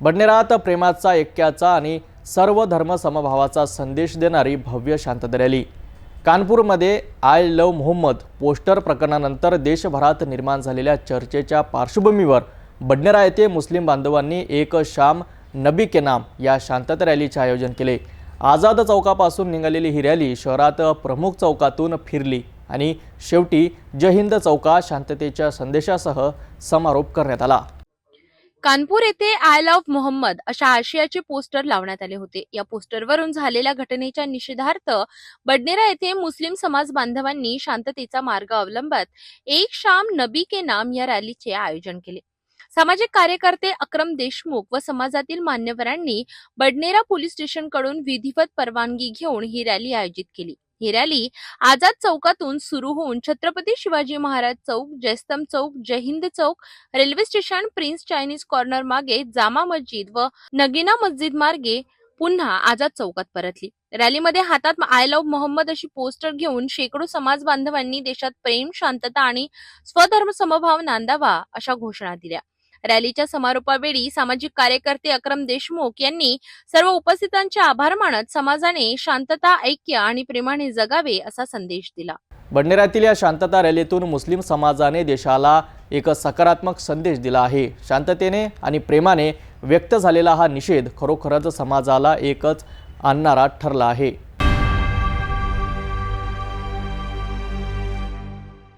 बडनेरात प्रेमाचा ऐक्याचा आणि सर्व धर्म समभावाचा संदेश देणारी भव्य शांतता रॅली. कानपूरमध्ये आय लव मोहम्मद पोस्टर प्रकरणानंतर देशभरात निर्माण झालेल्या चर्चेच्या पार्श्वभूमीवर बडनेरा येथे मुस्लिम बांधवांनी एक शाम नबी के नाम या शांतता रॅलीचे आयोजन केले. आझाद चौकापासून निघालेली ही रॅली शहरात प्रमुख चौकातून फिरली आणि शेवटी जहिंद चौका शांततेच्या संदेशासह समारोप करण्यात आला. कानपूर येथे आय लव्ह मोहम्मद अशा आशयाचे पोस्टर लावण्यात आले होते. या पोस्टरवरून झालेल्या घटनेच्या निषेधार्थ बडनेरा येथे मुस्लिम समाज बांधवांनी शांततेचा मार्ग अवलंबत एक शाम नबी के नाम या रॅलीचे आयोजन केले. सामाजिक कार्यकर्ते अक्रम देशमुख व समाजातील मान्यवरांनी बडनेरा पोलीस स्टेशनकडून विधिवत परवानगी घेऊन ही रॅली आयोजित केली. ही रॅली आझाद चौकातून सुरू होऊन छत्रपती शिवाजी महाराज चौक जयस्तम चौक जय हिंद चौक railway station prince Chinese corner मागे जामा मस्जिद व नगीना मस्जिद मार्गे पुन्हा आझाद चौकात परतली. रॅलीमध्ये हातात आय लव्ह मोहम्मद अशी पोस्टर घेऊन शेकडो समाज बांधवांनी देशात प्रेम शांतता आणि स्वधर्म समभाव नांदावा अशा घोषणा दिल्या. रॅलीच्या समारोपावेळी सामाजिक कार्यकर्ते अक्रम देशमुख यांनी सर्व उपस्थितांचे आभार मानत समाजाने शांतता ऐक्य आणि प्रेमाने जगावे असा संदेश दिला. बडनेऱ्यातील या शांतता रॅलीतून मुस्लिम समाजाने देशाला एक सकारात्मक संदेश दिला आहे. शांततेने आणि प्रेमाने व्यक्त झालेला हा निषेध खरोखरच समाजाला एकच आणणारा ठरला आहे.